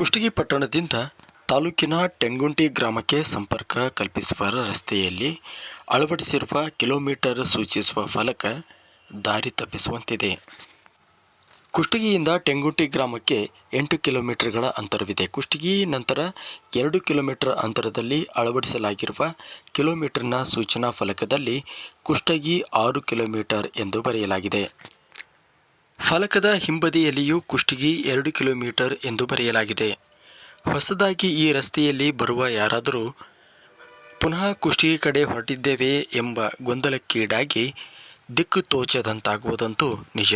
ಕುಷ್ಟಗಿ ಪಟ್ಟಣದಿಂದ ತಾಲೂಕಿನ ಟೆಂಗುಂಟಿ ಗ್ರಾಮಕ್ಕೆ ಸಂಪರ್ಕ ಕಲ್ಪಿಸುವ ರಸ್ತೆಯಲ್ಲಿ ಅಳವಡಿಸಿರುವ ಕಿಲೋಮೀಟರ್ ಸೂಚಿಸುವ ಫಲಕ ದಾರಿ ತಪ್ಪಿಸುವಂತಿದೆ. ಕುಷ್ಟಗಿಯಿಂದ ಟೆಂಗುಂಟಿ ಗ್ರಾಮಕ್ಕೆ ಎಂಟು ಕಿಲೋಮೀಟರ್ಗಳ ಅಂತರವಿದೆ. ಕುಷ್ಟಗಿ ನಂತರ ಎರಡು ಕಿಲೋಮೀಟರ್ ಅಂತರದಲ್ಲಿ ಅಳವಡಿಸಲಾಗಿರುವ ಕಿಲೋಮೀಟರ್ನ ಸೂಚನಾ ಫಲಕದಲ್ಲಿ ಕುಷ್ಟಗಿ ಆರು ಕಿಲೋಮೀಟರ್ ಎಂದು ಬರೆಯಲಾಗಿದೆ. ಫಲಕದ ಹಿಂಬದಿಯಲ್ಲಿಯೂ ಕುಷ್ಟಗಿ ಎರಡು ಕಿಲೋಮೀಟರ್ ಎಂದು ಬರೆಯಲಾಗಿದೆ. ಹೊಸದಾಗಿ ಈ ರಸ್ತೆಯಲ್ಲಿ ಬರುವ ಯಾರಾದರೂ ಪುನಃ ಕುಷ್ಟಗಿ ಕಡೆ ಹೊರಟಿದ್ದೇವೆ ಎಂಬ ಗೊಂದಲಕ್ಕೀಡಾಗಿ ದಿಕ್ಕು ತೋಚದಂತಾಗುವುದಂತೂ ನಿಜ.